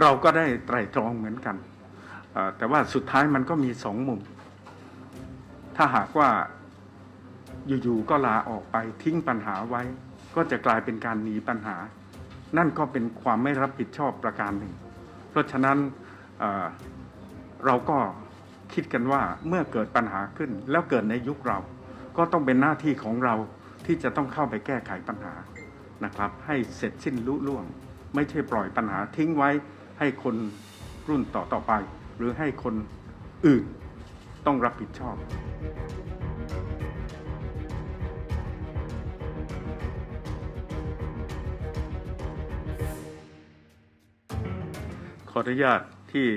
เราก็ได้ไตรตรองเหมือนกันแต่ว่าสุดท้ายมันก็มีสองมุม ถ้าหากว่าอยู่ๆก็ลาออกไปทิ้งปัญหาไว้ ก็จะกลายเป็นการหนีปัญหา นั่นก็เป็นความไม่รับผิดชอบประการหนึ่ง เพราะฉะนั้นเเราก็คิดกันว่าเมื่อเกิดปัญหาขึ้น แล้วเกิดในยุคเรา ก็ต้องเป็นหน้าที่ของเราที่จะต้องเข้าไปแก้ไขปัญหานะครับ ให้เสร็จสิ้นลุล่วง ไม่ใช่ปล่อยปัญหาทิ้งไว้ ให้คนรุ่นต่อต่อไป หรือให้คนอื่นต้องรับผิดชอบ ขออนุญาตที่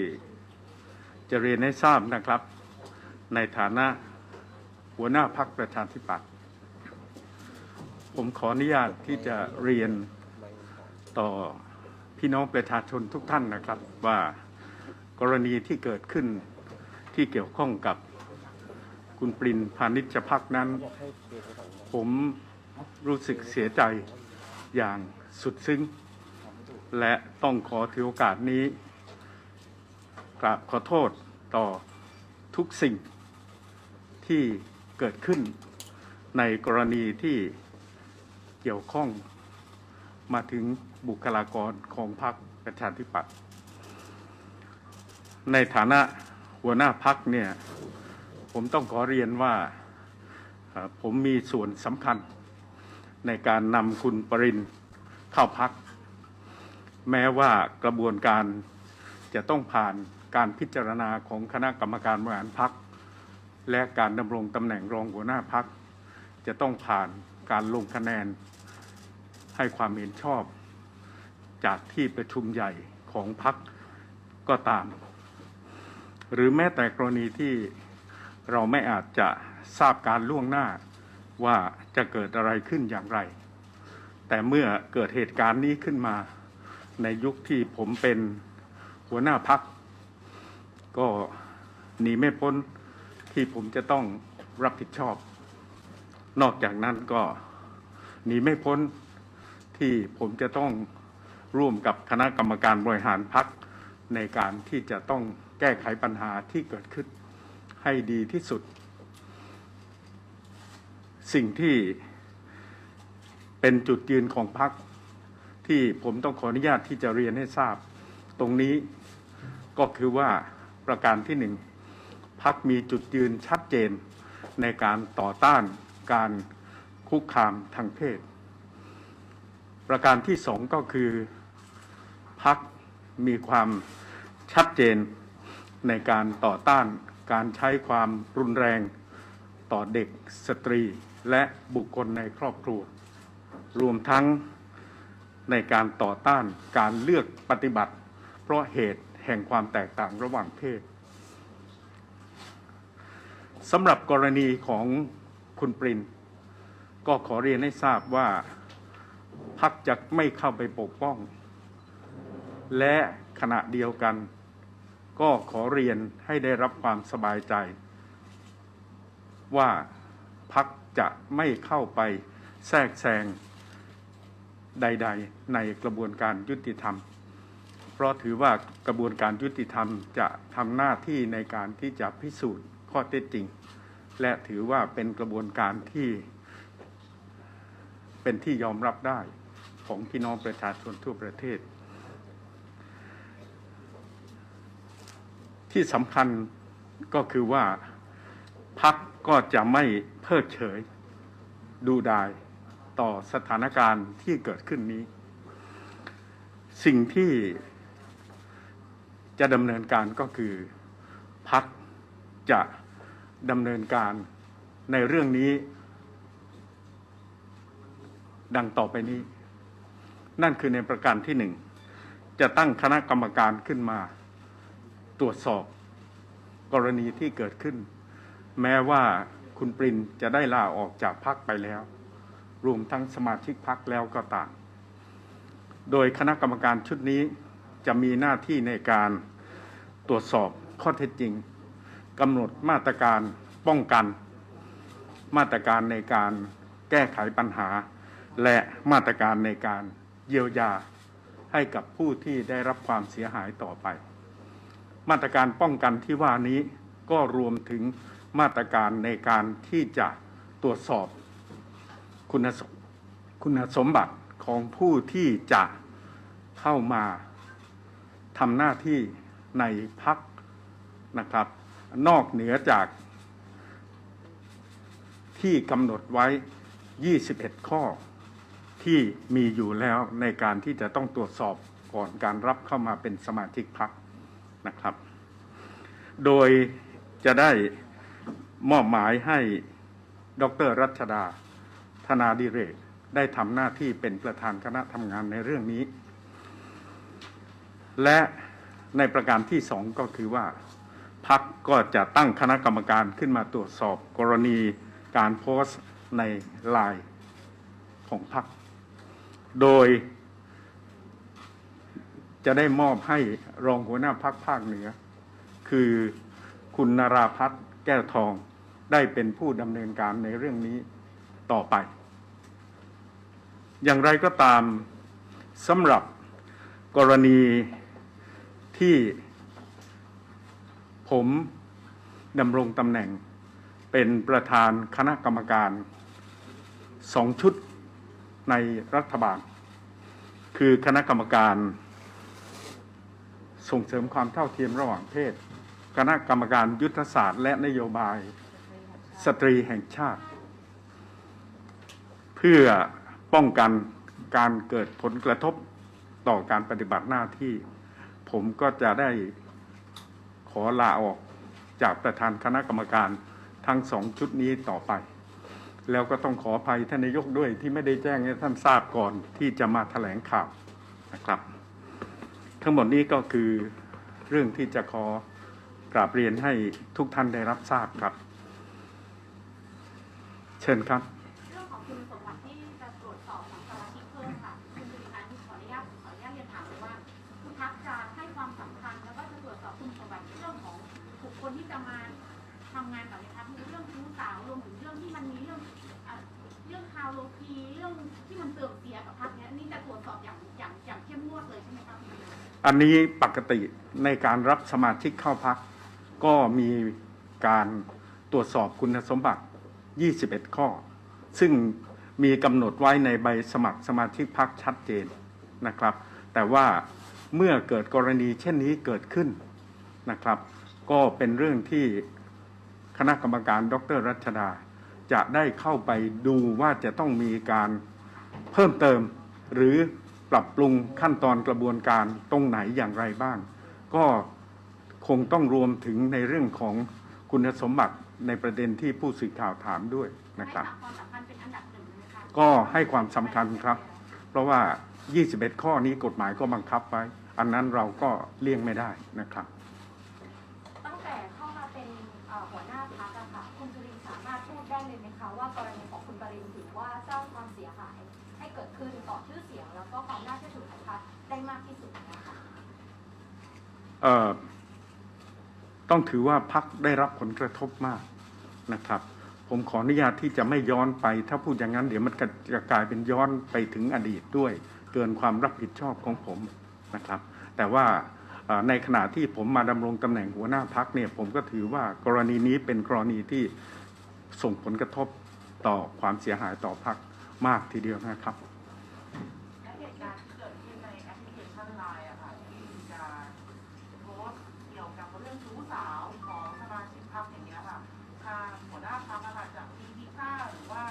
จะเรียนให้ทราบนะครับ ในฐานะหัวหน้าพักประชาธิปัตย์ผมขออนุญาตที่จะเรียนต่อ พี่น้องประชาชนทุกท่านนะครับว่ากรณีที่เกิดขึ้นที่เกี่ยวข้องกับคุณปรินพานิชพักนั้น ผมรู้สึกเสียใจอย่างสุดซึ้ง และต้องขอถือโอกาสนี้กราบขอโทษต่อทุกสิ่งที่เกิดขึ้นในกรณีที่เกี่ยวข้อง มาถึงบุคลากรของพรรคประชาธิปัตย์ในฐานะหัวหน้าพักเนี่ย ผมต้องขอเรียนว่าผมมีส่วนสำคัญในการนำคุณปรินเข้าพัก แม้ว่ากระบวนการจะต้องผ่านการพิจารณาของคณะกรรมการบริหารพัก และการดำรงตำแหน่งรองหัวหน้าพัก จะต้องผ่านการลงคะแนน ให้ความเห็นชอบ จากที่ประชุมใหญ่ของพักก็ตาม หรือแม้แต่กรณีที่เราไม่อาจจะทราบการล่วงหน้าว่าจะเกิดอะไรขึ้นอย่างไร แต่เมื่อเกิดเหตุการณ์นี้ขึ้นมา ในยุคที่ผมเป็นหัวหน้าพัก ก็หนีไม่พ้นที่ผมจะต้องรับผิดชอบ นอกจากนั้นก็หนีไม่พ้น ที่ผมจะต้องร่วมกับคณะกรรมการบริหารพักในการที่จะต้องแก้ไขปัญหาที่เกิดขึ้นให้ดีที่สุด สิ่งที่เป็นจุดยืนของพักที่ผมต้องขออนุญาตที่จะเรียนให้ทราบ ตรงนี้ก็คือว่าประการที่หนึ่งพักมีจุดยืนชัดเจนในการต่อต้านการคุกคามทางเพศ ประการที่สองก็คือพักมีความชัดเจนในการต่อต้านการใช้ความรุนแรงต่อเด็กสตรีและบุคคลในครอบครัว รวมทั้งในการต่อต้านการเลือกปฏิบัติ เพราะเหตุแห่งความแตกต่างระหว่างเพศสำหรับกรณีของคุณปริน ก็ขอเรียนให้ทราบว่า พักจะไม่เข้าไปปกป้อง และขณะเดียวกัน ก็ขอเรียนให้ได้รับความสบายใจ ว่าพักจะไม่เข้าไปแทรกแซงใด ๆ ในกระบวนการยุติธรรม เพราะถือว่ากระบวนการยุติธรรมจะทำหน้าที่ในการที่จะพิสูจน์ข้อเท็จจริง และถือว่าเป็นกระบวนการที่ เป็นที่ยอมรับได้ของพี่น้องประชาชนทั่วประเทศ ที่สำคัญก็คือว่าพักก็จะไม่เพิกเฉย ดูดายต่อสถานการณ์ที่เกิดขึ้นนี้ สิ่งที่จะดำเนินการก็คือพักจะดำเนินการในเรื่องนี้ ดังต่อไปนี้ นั่นคือในประการที่หนึ่งจะตั้งคณะกรรมการขึ้นมา ตรวจสอบกรณีที่เกิดขึ้น แม้ว่าคุณปรินจะได้ลาออกจากพักไปแล้ว รวมทั้งสมาชิกพักแล้วก็ตามโดยคณะกรรมการชุดนี้จะมีหน้าที่ในการตรวจสอบข้อเท็จจริงกำหนดมาตรการป้องกัน มาตรการในการแก้ไขปัญหา และมาตรการในการเยียวยาให้กับผู้ที่ได้รับความเสียหายต่อไป มาตรการป้องกันที่ว่านี้ก็รวมถึงมาตรการในการที่จะตรวจสอบคุณสมคุณสมบัติของผู้ที่จะเข้ามาทำหน้าที่ในพักนะครับ นอกเหนือจากที่กำหนดไว้ 21 ข้อ ที่มีอยู่แล้วในการที่จะต้องตรวจสอบก่อนการรับเข้ามาเป็นสมาชิกพักนะครับ โดยจะได้มอบหมายให้ดรรัชดา ธนาดิเรก ได้ทำหน้าที่เป็นประธานคณะทำงานในเรื่องนี้ และในประการที่สองก็คือว่าพักก็จะตั้งคณะกรรมการขึ้นมาตรวจสอบกรณีการโพสต์ในไลน์ของพัก โดย จะได้มอบให้รองหัวหน้าพักภาคเหนือ คือคุณนาราพัฒน์แก้วทองได้เป็นผู้ดำเนินการในเรื่องนี้ต่อไป อย่างไรก็ตามสำหรับกรณีที่ผมดำรงตำแหน่งเป็นประธานคณะกรรมการสองชุด ในรัฐบาล คือคณะกรรมการ ส่งเสริมความเท่าเทียมระหว่างเพศ คณะกรรมการยุทธศาสตร์ และนโยบาย สตรีแห่งชาติ เพื่อป้องกันการเกิดผลกระทบต่อการปฏิบัติหน้าที่ ผมก็จะได้ขอลาออกจากประธานคณะกรรมการทั้งสองชุดนี้ต่อไป แล้วก็ต้องขออภัยท่านนายกด้วยที่ไม่ได้แจ้งให้ท่านทราบก่อนที่จะมาแถลงข่าวนะครับ ทั้งหมดนี้ก็คือเรื่องที่จะขอกราบเรียนให้ทุกท่านได้รับทราบครับ เชิญครับ อันนี้ปกติในการรับสมาชิกเข้าพัก ก็มีการตรวจสอบคุณสมบัติ 21 ข้อ ซึ่งมีกำหนดไว้ในใบสมัครสมาชิกพักชัดเจนนะครับ แต่ว่าเมื่อเกิดกรณีเช่นนี้เกิดขึ้นนะครับ ก็เป็นเรื่องที่คณะกรรมการดรรัชดา จะได้เข้าไปดูว่าจะต้องมีการเพิ่มเติมหรือ ปรับปรุงขั้นตอนกระบวนการตรงไหนอย่างไรบ้าง ก็คงต้องรวมถึงในเรื่องของคุณสมบัติในประเด็นที่ผู้สื่อข่าวถามด้วยนะครับให้ความสำคัญเป็นอันดับหนึ่งนะคะก็ให้ความสำคัญครับ เพราะว่า 21 ข้อนี้กฎหมายก็บังคับไว้ อันนั้นเราก็เลี่ยงไม่ได้นะครับ ตั้งแต่เข้ามาเป็นเอ่อหัวหน้าพักอะค่ะคุณจุลินทร์สามารถพูดได้เลยไหมคะว่ากรณีของคุณปรินถือว่าสร้างความเสียหาย ให้เกิดขึ้นต่อชื่อเสียงแล้วก็ความน่าเชื่อถือของพรรคได้มากที่สุดนะคะเอ่อต้องถือว่าพักได้รับผลกระทบมากนะครับ ผมขออนุญาตที่จะไม่ย้อนไป ถ้าพูดอย่างนั้นเดี๋ยวมันจะกลายเป็นย้อนไปถึงอดีตด้วย เกินความรับผิดชอบของผมนะครับ แต่ว่าในขณะที่ผมมาดำรงตำแหน่งหัวหน้าพักเนี่ยผมก็ถือว่ากรณีนี้เป็นกรณีที่ส่งผลกระทบต่อความเสียหายต่อพัก มากทีเดียวนะครับและเหตุการณ์ที่เกิดขึ้นในแอปพลิเคชันไลน์อะค่ะที่มีการโพสต์เกี่ยวกับเรื่องชู้สาวของสมาชิกพรรคอย่างเงี้ยค่ะทางหัวหน้าพรรคอะค่ะจะมีทีท่าหรือว่า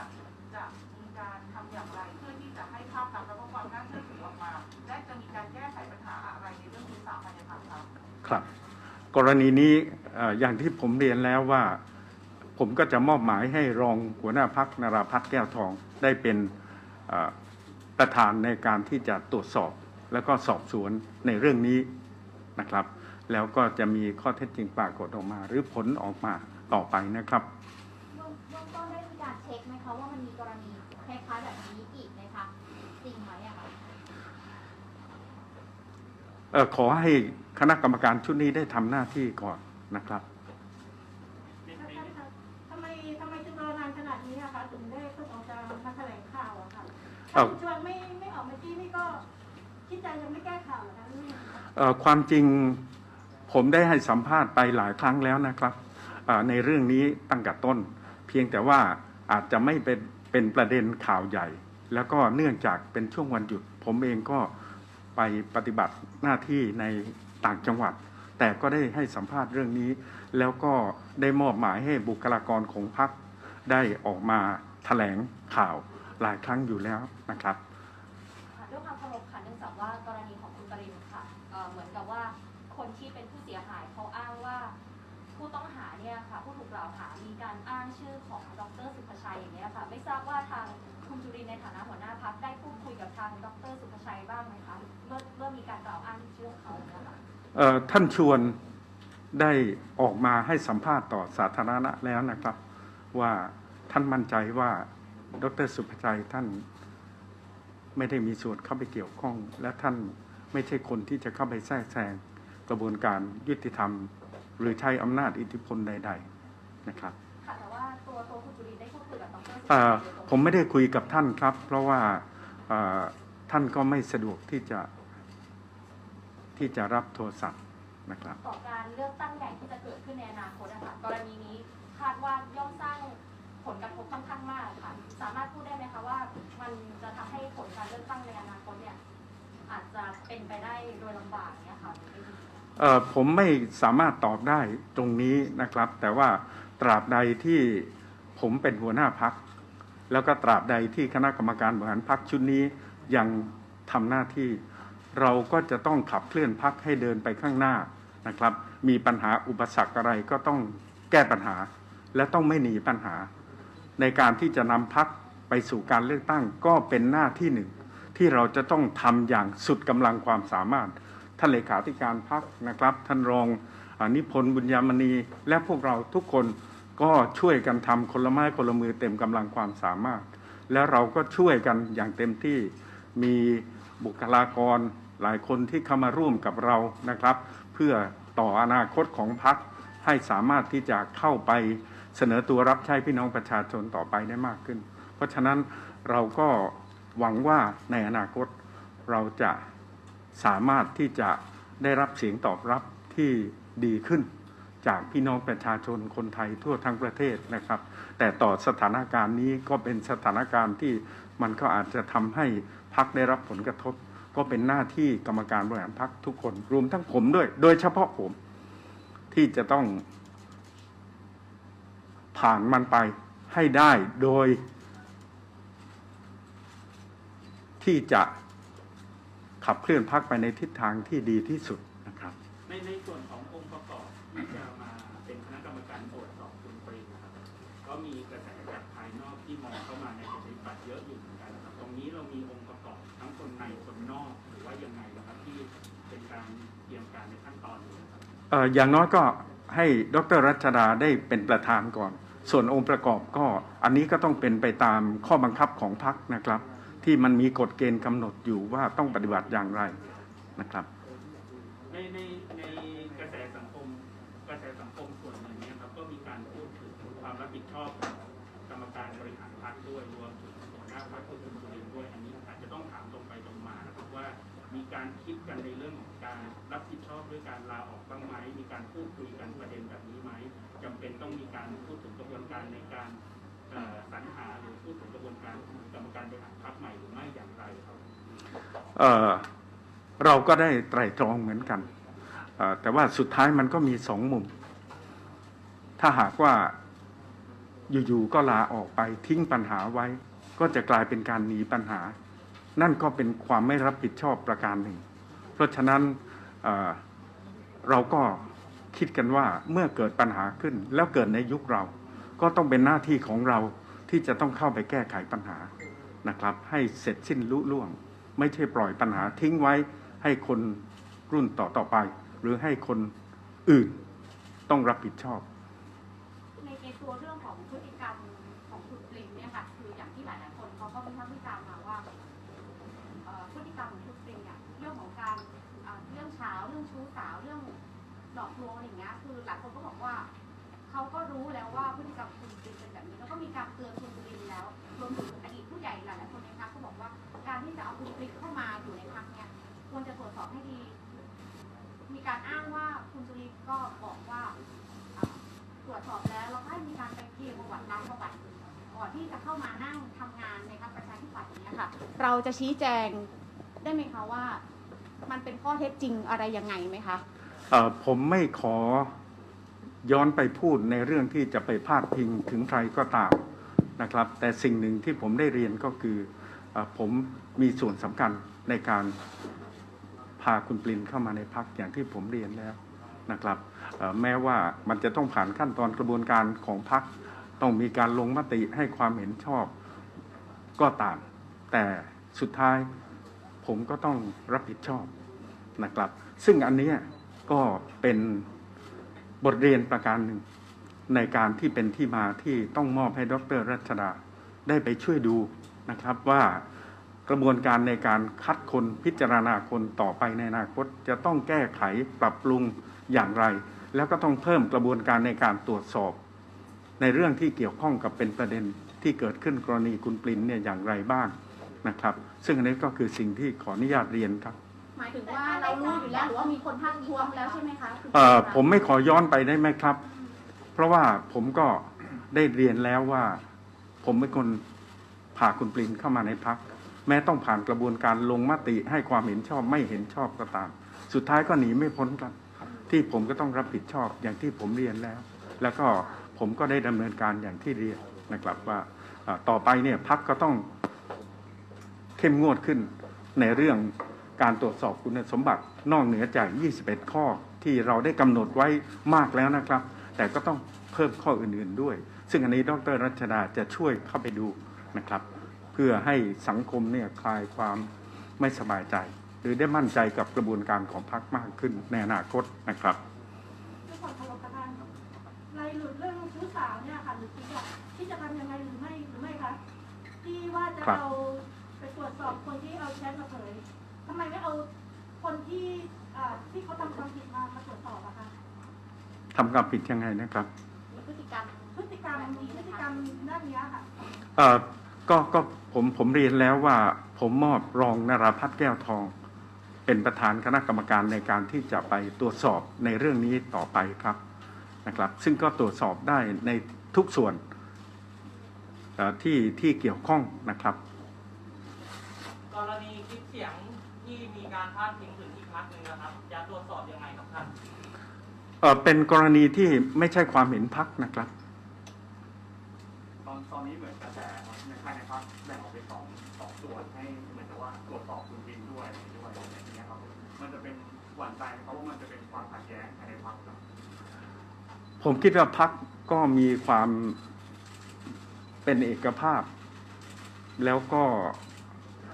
จะมีการทำอย่างไรเพื่อที่จะให้ภาพลักษณ์และก็ความน่าเชื่อถือออกมาและจะมีการแก้ไขปัญหาอะไรในเรื่องชู้สาวภายในพรรคคะครับ กรณีนี้เอ่ออย่างที่ผมเรียนแล้วว่า ผมก็จะมอบหมายให้รองหัวหน้าพักนาราพัฒน์แก้วทองได้เป็นเอ่อประธานในการที่จะตรวจสอบแล้วก็สอบสวนในเรื่องนี้นะครับ แล้วก็จะมีข้อเท็จจริงปรากฏออกมา หรือผลออกมาต่อไปนะครับเบื้องเบื้องต้นได้มีการเช็คไหมคะว่ามันมีกรณีคล้ายๆแบบนี้อีกไหมคะจริงไหมอะคะเอ่อขอให้คณะกรรมการชุดนี้ได้ทำหน้าที่ก่อนนะครับ ทำไมทำไมจึงรอนานขนาดนี้อะคะ ถึงได้เพิ่งออกจะมาแถลงข่าวอะค่ะเอ้าถ้าคุณชวนไม่ไม่ออกมาจี้นี่ก็คิดใจยังไม่แก้ข่าวเหรอคะหรือยังไงคะเอ่อความจริงผมได้ให้สัมภาษณ์ไปหลายครั้งแล้วนะครับเอ่อในเรื่องนี้ตั้งแต่ต้น เพียงแต่ว่าอาจจะไม่เป็นเป็นประเด็นข่าวใหญ่ แล้วก็เนื่องจากเป็นช่วงวันหยุด ผมเองก็ไปปฏิบัติหน้าที่ในต่างจังหวัด แต่ก็ได้ให้สัมภาษณ์เรื่องนี้ แล้วก็ได้มอบหมายให้บุคลากรของพรรคได้ออกมาแถลงข่าว หลายครั้งอยู่แล้วนะครับค่ะด้วยความเคารพค่ะเนื่องจากว่ากรณีของคุณปรินค่ะเอ่อเหมือนกับว่าคนที่เป็นผู้เสียหายเขาอ้างว่าผู้ต้องหาเนี่ยค่ะผู้ถูกกล่าวหามีการอ้างชื่อของดรสุภชัยอย่างเงี้ยค่ะไม่ทราบว่าทางคุณจุรินทร์ในฐานะหัวหน้าพักได้พูดคุยกับทางดรสุภชัยบ้างไหมคะเมื่อเมื่อมีการกล่าวอ้างชื่อของเขาเนี่ยค่ะเอ่อท่านชวนได้ออกมาให้สัมภาษณ์ต่อสาธารณะแล้วนะครับ ว่าท่านมั่นใจว่า ดรสุภชัยท่านไม่ได้มีส่วนเข้าไปเกี่ยวข้อง และท่านไม่ใช่คนที่จะเข้าไปแทรกแซงกระบวนการยุติธรรม หรือใช้อำนาจอิทธิพลใด ๆนะครับค่ะแต่ว่าตัวตัวคุณจุรินทร์ได้พูดคุยกับดรสุภเอ่ชัยอโดยตรงผมไม่ได้คุยกับท่านครับ เพราะว่าเอ่อท่านก็ไม่สะดวกที่จะที่จะรับโทรศัพท์นะครับต่อการเลือกตั้งใหญ่ที่จะเกิดขึ้นในอนาคตนะคะกรณีนี้คาดว่าย่อมสร้างผลกระทบค่อนข้างมากค่ะ สามารถพูดได้ไหมคะว่ามันจะทำให้ผลการเลือกตั้งในอนาคตเนี่ยอาจจะเป็นไปได้โดยลำบากเนี่ยค่ะหรือไม่ดีเออผมไม่สามารถตอบได้ตรงนี้นะครับ แต่ว่าตราบใดที่ผมเป็นหัวหน้าพัก แล้วก็ตราบใดที่คณะกรรมการบริหารพักชุดนี้ยังทำหน้าที่ เราก็จะต้องขับเคลื่อนพักให้เดินไปข้างหน้านะครับ มีปัญหาอุปสรรคอะไรก็ต้องแก้ปัญหา และต้องไม่หนีปัญหา ในการที่จะนำพักไปสู่การเลือกตั้งก็เป็นหน้าที่หนึ่ง ที่เราจะต้องทำอย่างสุดกำลังความสามารถ ท่านเลขาธิการพักนะครับ ท่านรองอนิพนธ์บุญยามณีและพวกเราทุกคนก็ช่วยกันทำคนละไม้คนละมือเต็มกำลังความสามารถ แล้วเราก็ช่วยกันอย่างเต็มที่มีบุคลากรหลายคนที่เข้ามาร่วมกับเรานะครับ เพื่อต่ออนาคตของพักให้สามารถที่จะเข้าไป เสนอตัวรับใช้พี่น้องประชาชนต่อไปได้มากขึ้น เพราะฉะนั้นเราก็หวังว่าในอนาคตเราจะสามารถที่จะได้รับเสียงตอบรับที่ดีขึ้น จากพี่น้องประชาชนคนไทยทั่วทั้งประเทศนะครับ แต่ต่อสถานการณ์นี้ก็เป็นสถานการณ์ที่มันก็อาจจะทำให้พักได้รับผลกระทบ ก็เป็นหน้าที่กรรมการบริหารพักทุกคนรวมทั้งผมด้วย โดยเฉพาะผมที่จะต้อง ผ่านมันไปให้ได้โดย ที่จะขับเคลื่อนพักไปในทิศทางที่ดีที่สุดนะครับ ในในส่วนขององค์ประกอบที่จะมาเป็นคณะกรรมการตรวจสอบคุณปรินะครับ ก็มีกระแสจากภายนอกที่มองเข้ามาในประชาธิปัตย์เยอะอยู่เหมือนกันนะครับตรงนี้เรามีองค์ประกอบทั้งคนในคนนอกหรือว่ายังไงนะครับที่เป็นการเตรียมการในขั้นตอนนี้นะครับ เอ่ออย่างน้อยก็ให้ดรรัชดาได้เป็นประธานก่อน ส่วนองค์ประกอบก็อันนี้ก็ต้องเป็นไปตามข้อบังคับของพรรคนะครับ ที่มันมีกฎเกณฑ์กำหนดอยู่ว่าต้องปฏิบัติอย่างไรนะครับ ในในในกระแสสังคมกระแสสังคมส่วนหนึ่งเนี่ยครับก็มีการพูดถึงความรับผิดชอบกรรมการบริหารพรรคด้วยรวมถึงหัวหน้าพรรคคุณสุรินทร์ด้วยอันนี้อาจจะต้องถามตรงไปตรงมานะครับว่ามีการคิดกันในเรื่องของการรับผิดชอบด้วยการลาออกบ้างไหมมีการพูดคุยกันประเด็นแบบนี้ไหมจำเป็นต้องมีการพูดถึง การในการสรรหาหรือพูดถึงกระบวนการกรรมการบริหารพรรคใหม่หรือไม่อย่างไรครับเอ่อเราก็ได้ไตร่ตรองเหมือนกันแต่ว่าสุดท้ายมันก็มีสองมุม ถ้าหากว่าอยู่ๆก็ลาออกไปทิ้งปัญหาไว้ ก็จะกลายเป็นการหนีปัญหา นั่นก็เป็นความไม่รับผิดชอบประการหนึ่ง เพราะฉะนั้นเเราก็คิดกันว่าเมื่อเกิดปัญหาขึ้นแล้วเกิดในยุคเรา ก็ต้องเป็นหน้าที่ของเราที่จะต้องเข้าไปแก้ไขปัญหานะครับ ให้เสร็จสิ้นลุล่วง ไม่ใช่ปล่อยปัญหาทิ้งไว้ให้คนรุ่นต่อต่อไป หรือให้คนอื่นต้องรับผิดชอบ ในในตัวเรื่องของพฤติกรรมของคุณปรินเนี่ยค่ะคืออย่างที่หลายๆคนเขาก็วิพากษ์วิจารณ์มาว่าเอ่อพฤติกรรมของคุณปรินเนี่ยเรื่องของการเอ่อเรื่องเช้าเรื่องชู้สาวเรื่องหลอกลวงอะไรอย่างเงี้ยคือหลายคนก็บอก อบให้ดี มีการอ้างว่าคุณจุลินก็บอกว่าตรวจสอบแล้วแล้วก็ให้มีการไปเคลียร์ประวัติล้างประวัติก่อนที่จะเข้ามานั่งทำงานในพรรคประชาธิปัตย์นี้ค่ะเราจะชี้แจงได้ไหมคะว่า มันเป็นข้อเท็จจริงอะไรยังไงไหมคะผมไม่ขอย้อนไปพูดในเรื่องที่จะไปพาดพิงถึงใครก็ตามนะครับ แต่สิ่งหนึ่งที่ผมได้เรียนก็คืออผมมีส่วนสำคัญในการ พาคุณปลินเข้ามาในพักอย่างที่ผมเรียนแล้วนะครับแม้ว่ามันจะต้องผ่านขั้นตอนกระบวนการของพักต้องมีการลงมติให้ความเห็นชอบก็ตาม แต่สุดท้ายผมก็ต้องรับผิดชอบนะครับ ซึ่งอันนี้ก็เป็นบทเรียนประการหนึ่ง ในการที่เป็นที่มาที่ต้องมอบให้ดรรัชดาได้ไปช่วยดูนะครับว่า กระบวนการในการคัดคนพิจารณาคนต่อไปในอนาคต จะต้องแก้ไขปรับปรุงอย่างไร แล้วก็ต้องเพิ่มกระบวนการในการตรวจสอบ ในเรื่องที่เกี่ยวข้องกับเป็นประเด็นที่เกิดขึ้นกรณีคุณปรินเนี่ยอย่างไรบ้างนะครับ ซึ่งอันนี้ก็คือสิ่งที่ขออนุญาตเรียนครับหมายถึงว่าเรารู้อยู่แล้วหรือว่ามีคนทักท้วงแล้วใช่ไหมคะคุณเอ่อจุลินคะผมไม่ขอย้อนไปได้ไหมครับ เพราะว่าผมก็ได้เรียนแล้วว่า ผมเป็นคนพาคุณปรินเข้ามาในพัก แม้ต้องผ่านกระบวนการลงมติให้ความเห็นชอบไม่เห็นชอบก็ตาม สุดท้ายก็หนีไม่พ้นครับที่ผมก็ต้องรับผิดชอบอย่างที่ผมเรียนแล้ว แล้วก็ผมก็ได้ดำเนินการอย่างที่เรียนนะครับว่าต่อไปเนี่ยพักก็ต้องเข้มงวดขึ้นในเรื่องการตรวจสอบคุณสมบัตินอกเหนือจาก 21 ข้อที่เราได้กำหนดไว้มากแล้วนะครับ แต่ก็ต้องเพิ่มข้ออื่นๆด้วย ซึ่งอันนี้ดรรัชดาจะช่วยเข้าไปดูนะครับ พื่อให้สังคมเนี่ยคลายความไม่สบายใจ หรือได้มั่นใจกับกระบวนการของพรรคมากขึ้นในอนาคตนะครับด้วยความเคารพประธานรายหลุดเรื่องชู้สาวเนี่ยค่ะหรือที่จะที่จะทำยังไงหรือไม่หรือไม่คะที่ว่าจะครับเอาไปตรวจสอบคนที่เอาแชทมาเผยทำไมไม่เอาคนที่อ่าที่เขาทำความผิดมามาตรวจสอบอะคะทำความผิดยังไงนะครับมีพฤติกรรมพฤติกรรมมีพฤติกรรมด้านเนี้ยค่ะเอ่อก็ก็ ผมผมเรียนแล้วว่าผมมอบรองนราพัฒน์แก้วทอง เป็นประธานคณะกรรมการในการที่จะไปตรวจสอบในเรื่องนี้ต่อไปครับนะครับ ซึ่งก็ตรวจสอบได้ในทุกส่วนเอ่อที่ที่เกี่ยวข้องนะครับ กรณีคลิปเสียงที่มีการพาดพิงถึงอีกพักหนึ่งนะครับ จะตรวจสอบยังไงครับท่านเอ่อเป็นกรณีที่ไม่ใช่ความเห็นพักนะครับ ผมคิดว่าพักก็มีความเป็นเอกภาพ แล้วก็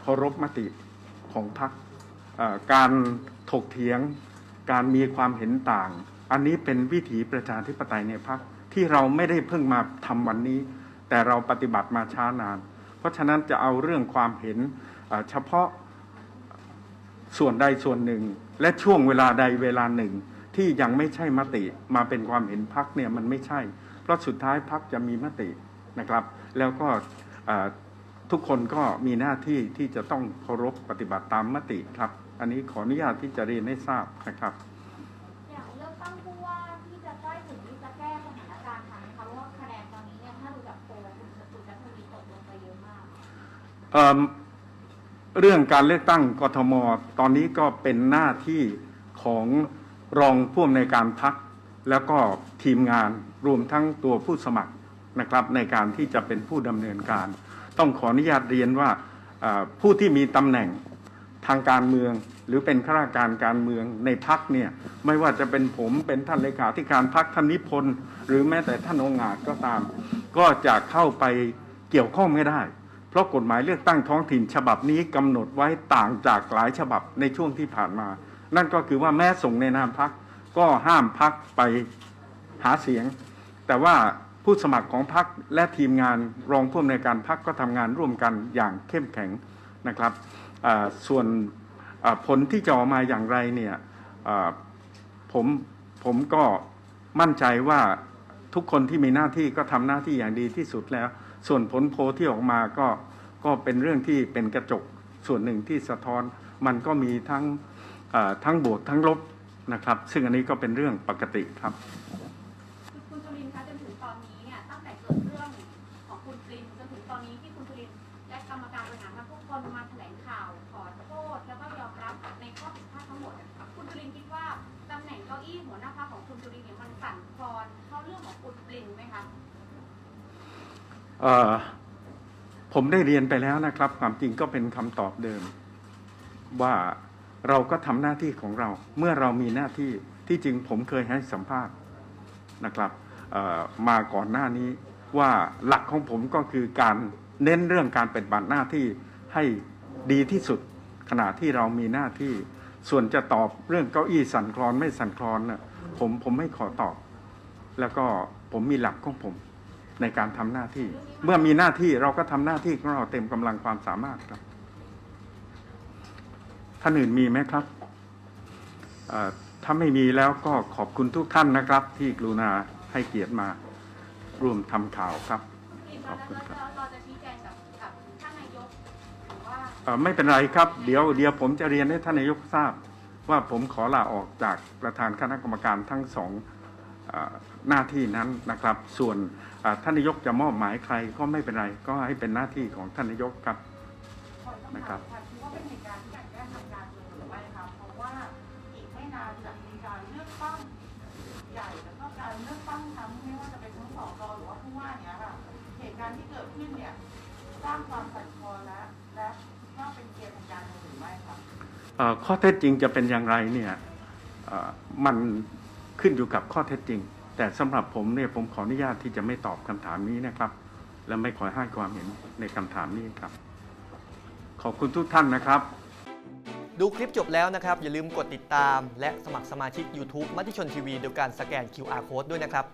เคารพมติของพักการถกเถียง การมีความเห็นต่าง อันนี้เป็นวิถีประชาธิปไตยในพักที่เราไม่ได้เพิ่งมาทำวันนี้ แต่เราปฏิบัติมาช้านาน เพราะฉะนั้นจะเอาเรื่องความเห็นเฉพาะส่วนใดส่วนหนึ่ง และช่วงเวลาใดเวลาหนึ่ง ที่ยังไม่ใช่มติมาเป็นความเห็นพักเนี่ยมันไม่ใช่ เพราะสุดท้ายพักจะมีมตินะครับ แล้วก็เอ่อทุกคนก็มีหน้าที่ที่จะต้องเคารพปฏิบัติตามมติครับ อันนี้ขออนุญาตที่จะเรียนให้ทราบนะครับอย่างเลือกตั้งผู้ว่าที่จะใกล้ถึงนี้จะแก้สถานการณ์ทันไหมคะเพราะว่าคะแนนตอนนี้เนี่ยถ้าดูจากโพลคุณสุจันทวีตกลงไปเยอะมากเอิ่มเรื่องการเลือกตั้งกทม ตอนนี้ก็เป็นหน้าที่ของ รองผู้อำนวยการพักแล้วก็ทีมงานรวมทั้งตัวผู้สมัครนะครับในการที่จะเป็นผู้ดำเนินการ ต้องขออนุญาตเรียนว่าผู้ที่มีตำแหน่งทางการเมือง หรือเป็นข้าราชการการเมืองในพักเนี่ยไม่ว่าจะเป็นผมเป็นท่านเลขาธิการพักท่านนิพนธ์หรือแม้แต่ท่านองค์อาจก็ตาม ก็จะเข้าไปเกี่ยวข้องไม่ได้ เพราะกฎหมายเลือกตั้งท้องถิ่นฉบับนี้กำหนดไว้ต่างจากหลายฉบับในช่วงที่ผ่านมา นั่นก็คือว่าแม้ส่งในนามพักก็ห้ามพักไปหาเสียง แต่ว่าผู้สมัครของพักและทีมงานรองผู้อำนวยการพักก็ทำงานร่วมกันอย่างเข้มแข็งนะครับส่วนผลที่จะออกมาอย่างไรเนี่ยผมผมก็มั่นใจว่าทุกคนที่มีหน้าที่ก็ทำหน้าที่อย่างดีที่สุดแล้ว ส่วนผลโพลที่ออกมาก็ก็เป็นเรื่องที่เป็นกระจกส่วนหนึ่งที่สะท้อนมันก็มีทั้ง ทั้งบวกทั้งลบนะครับ ซึ่งอันนี้ก็เป็นเรื่องปกติครับคุณคุณจุลินทร์คะจนถึงตอนนี้เนี่ยตั้งแต่เกิดเรื่องของคุณปรินจนถึงตอนนี้ที่คุณจุลินทร์และกรรมการบริหารพรรคทุกคนมาแถลงข่าวขอโทษแล้วก็ยอมรับในข้อผิดพลาดทั้งหมดอะคุณจุลินทร์คิดว่าตำแหน่งเก้าอี้หัวหน้าพรรคของคุณจุลินทร์เนี่ยมันสั่นคลอนเพราะเรื่องของคุณปรินไหมคะเอ่อผมได้เรียนไปแล้วนะครับ ความจริงก็เป็นคำตอบเดิมว่า เราก็ทำหน้าที่ของเรา เมื่อเรามีหน้าที่ที่จริงผมเคยให้สัมภาษณ์นะครับมาก่อนหน้านี้ว่าหลักของผมก็คือการเน้นเรื่องการปฏิบัติหน้าที่ให้ดีที่สุดขณะที่เรามีหน้าที่ ส่วนจะตอบเรื่องเก้าอี้สั่นคลอนไม่สั่นคลอนนะผมผมไม่ขอตอบ แล้วก็ผมมีหลักของผมในการทำหน้าที่ เมื่อมีหน้าที่เราก็ทำหน้าที่ของเราเต็มกำลังความสามารถครับ ท่านอื่นมีไหมครับเอ่อถ้าไม่มีแล้วก็ขอบคุณทุกท่านนะครับ ที่กรุณาให้เกียรติมาร่วมทำข่าวครับคุณจุลินทร์คะแล้วแล้วเราจะชี้แจงกับกับท่านนายกหรือว่าเอ่อไม่เป็นไรครับ เดี๋ยวเดี๋ยวผมจะเรียนให้ท่านนายกทราบ ว่าผมขอลาออกจากประธานคณะกรรมการทั้งสองเออหน้าที่นั้นนะครับ ส่วนเอ่อท่านนายกจะมอบหมายใครก็ไม่เป็นไร ก็ให้เป็นหน้าที่ของท่านนายกครับขอคำนะครัถาบ การณ์ที่เกิดขึ้นเนี่ย สร้างความสั่นคลอนและและว่าเป็นเกมทางการเมืองหรือไม่คะเอ่อข้อเท็จจริงจะเป็นอย่างไรเนี่ยเอ่อมันขึ้นอยู่กับข้อเท็จจริง แต่สำหรับผมเนี่ยผมขออนุญาตที่จะไม่ตอบคำถามนี้นะครับ และไม่ขอให้ความเห็นในคำถามนี้ครับ ขอบคุณทุกท่านนะครับ ดูคลิปจบแล้วนะครับ อย่าลืมกดติดตาม และสมัครสมาชิก YouTube มติชนทีวีโดยการสแกน QR Code ด้วยนะครับ